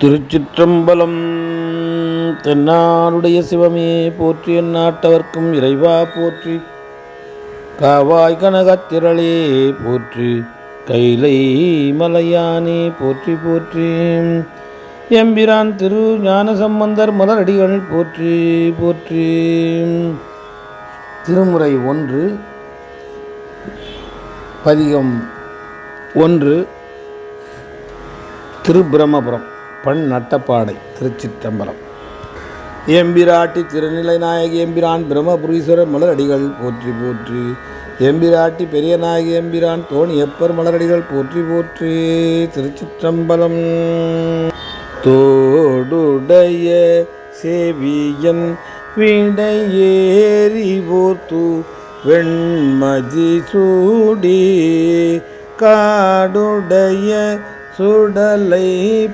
திருச்சிற்றம்பலம் தென்னாடுடைய சிவமே போற்றி நாட்டவர்க்கும் இறைவா போற்றி. காவாய் கனகத்திரளே போற்றி. கைலை மலையானே போற்றி போற்றி. எம்பிரான் திரு ஞானசம்பந்தர் மலரடிகள் போற்றி போற்றி. திருமுறை ஒன்று பதிகம் ஒன்று திருபிரமபுரம் பண் நட்டப்பாடை திருச்சிற்றம்பலம் எம்பிராட்டி திருநிலை நாயகி எம்பிரான் பிரம்மபுரீஸ்வரர் மலரடிகள் போற்றி போற்றி. எம்பிராட்டி பெரிய நாயகி எம்பிரான் தோணி எப்பர் மலரடிகள் போற்றி போற்றி. திருச்சிற்றம்பலம் தோடுடைய சேவியன் விடையேறி போர்த்து வெண்மதி சூடி காடுடைய சுடலை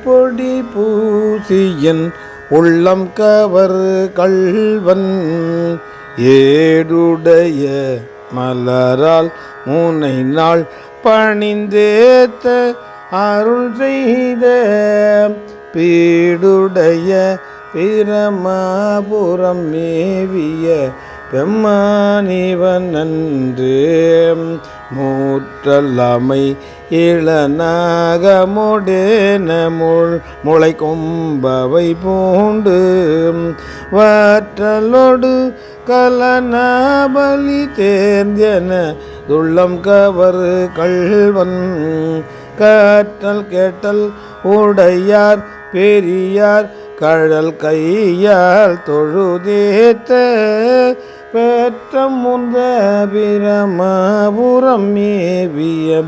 பொடி பூசியன் உள்ளம் கவர் கள்வன். ஏடுடைய மலரால் மூனை நாள் பணிந்தேத்த அருள் செய்த பீடுடைய பிரமாபுரம் மேவிய பெம்மானிவன் நன்று. மூற்றல்லாமை இளநாகமுடேனமுள் முளை கொம்பவை பூண்டு. வாற்றலோடு கலனாபலி தேர்ந்தன துள்ளம் கவர் கள்வன். காற்றல் கேட்டல் உடையார் பெரியார் கழல் கையால் தொழுதேத்த பெற்றம் முந்த பிரமாபுரம் மேவிய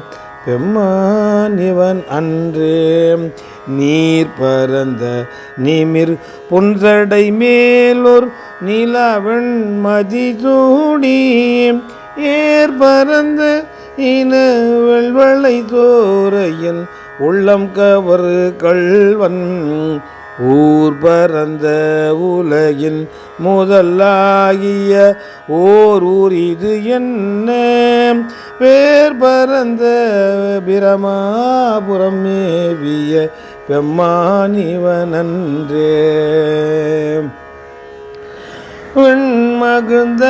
பெம்மானிவன் அன்றே. நீர் பரந்த நிமிர் புன்சடை மேலோர் நிலவெண் மதிசூடி. ஏர் பரந்த இன வெள்வளை தோரையன் உள்ளம் கவர் கள்வன். ஊர் பரந்த உலகின் முதலாகிய ஓர் ஊர் இது என்ன? பேர் பரந்த பிரமாபுரம் மேவிய பெம்மானிவனன்றே. மகுந்த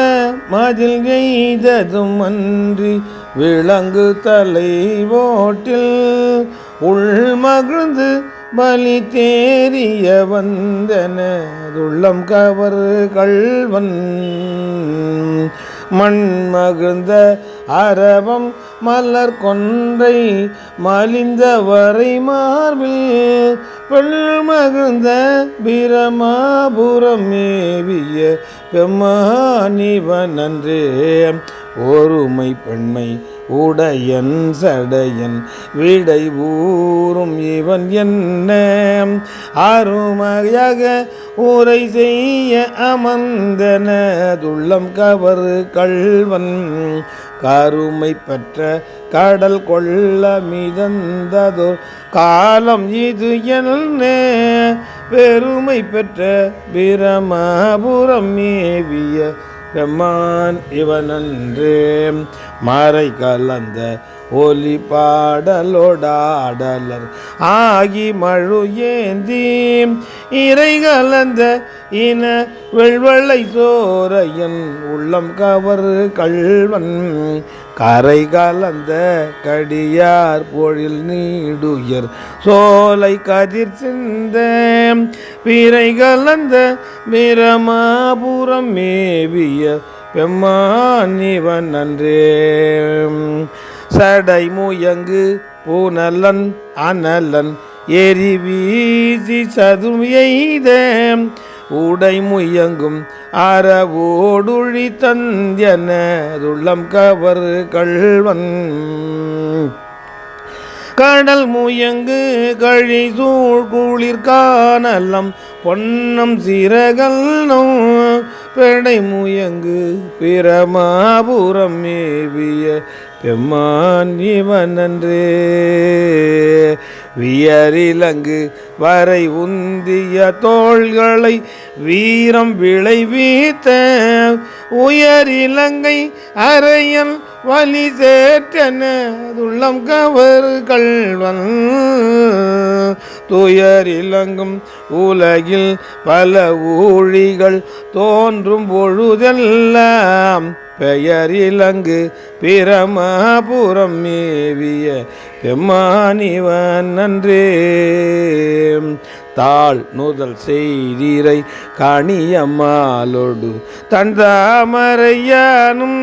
மதில் எய்ததும் அன்றி விளங்கு தலை ஓட்டில் உள் மகிழ்ந்து பலி தேறிய வந்தனதுள்ளம் கவர் கள்வன். மண் மகிழ்ந்த அரவம் மலர் கொன்றை மலிந்தவரை மார்பில். பெண்மகிழ்ந்த பிரமாபுரம் மேவிய பெம்மானிவன் நன்றே ஓருமை பெண்மை உடையன் சடையன் விடை ஊறும் இவன் என்ன? அருமையாக உரை செய்ய அமர்ந்தன துள்ளம் கவர் கள்வன் கருமை பெற்ற கடல் கொள்ள மிதந்ததோர் காலம் இது என்ன? பெருமை பெற்ற பிரமாபுரம் மேவிய பெம்மான் இவனன்றே. மாறை கலந்த ஒலி பாடலோடாடலர். ஆகி மழு ஏந்தி இறை கலந்த இன வெள்வளை சோரையன் உள்ளம் கவர் கள்வன். கரை கலந்த கடியார் பொழில் நீடுயர். சோலை கதிர் சிந்த பிறை கலந்த பிரமாபுரம் மேவிய பெம்மானிவன் நன்றே சடை முயங்கு பூனலன் அனலன். எரி வீசி சதுமியெய்த எய்த உடை முயங்கும் அறவோடுழி தந்தியனதுள்ளம் கவர் கள்வன். கடல் முயங்கு கழி சூழ் குளிர் காணலம். பொன்னம் சிறகல்னம் பெடை முயங்கு பிரமாபுரம் மேவிய எம்மான் இவன் இவனன்றே. வியரிலங்கு வரை உந்திய தோள்களை வீரம் விளைவித்த உயரிலங்கை அரையன் வலி சேற்றன துள்ளம் கவர் கல்வன் துயர் இலங்கும் உலகில் பல ஊழிகள் தோன்றும் பொழுதெல்லாம். பெயர் இலங்கு பிரமபுரம் மேவிய பெம்மானிவன் நன்றே தாள் நுதல் செய்திரை கணியம்மாலோடு தன் தாமரையானும்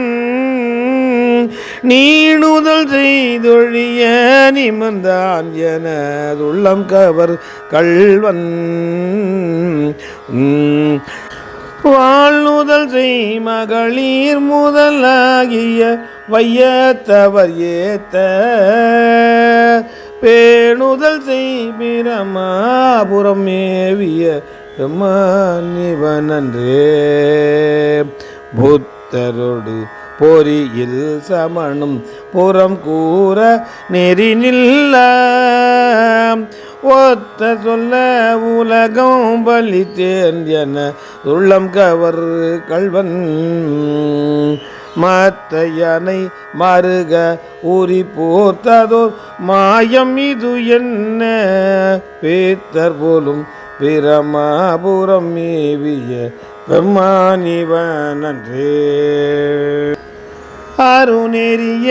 நீணுதல் செய்தொழிய நிமந்தான் எனதுள்ளம் கவர் கல்வன் வாழ்நுதல் செய் மகளிர் முதலாகிய வையத்தவர் ஏத்த. பேணுதல் செய் பிரமாபுரம் மேவிய பெம்மானிவனன்றே புத்தரோடு பொறியில் சமணும் புறம் கூற நெறி நில்ல. ஒத்த சொல்ல உலகம் பலி தேர்ந்தன உள்ளம் கவர் கல்வன் மத்த யானை மருக உரி போர்த்ததோர் மாயம் இது என்ன? பேத்தர் போலும் பிரமாபுரம் மேவிய பெம்மானிவனன்றே. அருநெறிய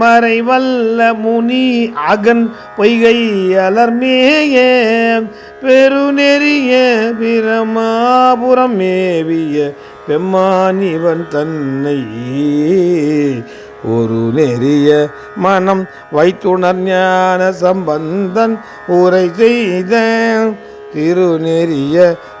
மறைவல்ல முனி அகன் பொய்கை அலர்மேய. பெருநெறிய பிரமாபுரம் மேவிய பெம்மானிவன் தன்னை ஒரு நெறிய மனம் வைத்துணர் ஞான சம்பந்தன் உரை செய்த திருநெறிய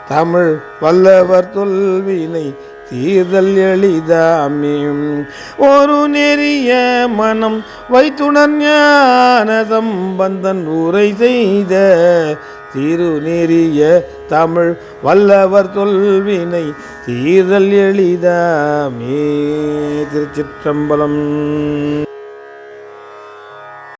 தமிழ் வல்லவர் தொல்வினை தீர்தல் எளிதாமியும். ஒரு நெறிய மனம் வைத்துடன் ஞான சம்பந்தன் உரை செய்த திருநெறிய தமிழ் வல்லவர் தொல்வினை தீர்தல் எளிதாமே. திருச்சிற்றம்பலம்.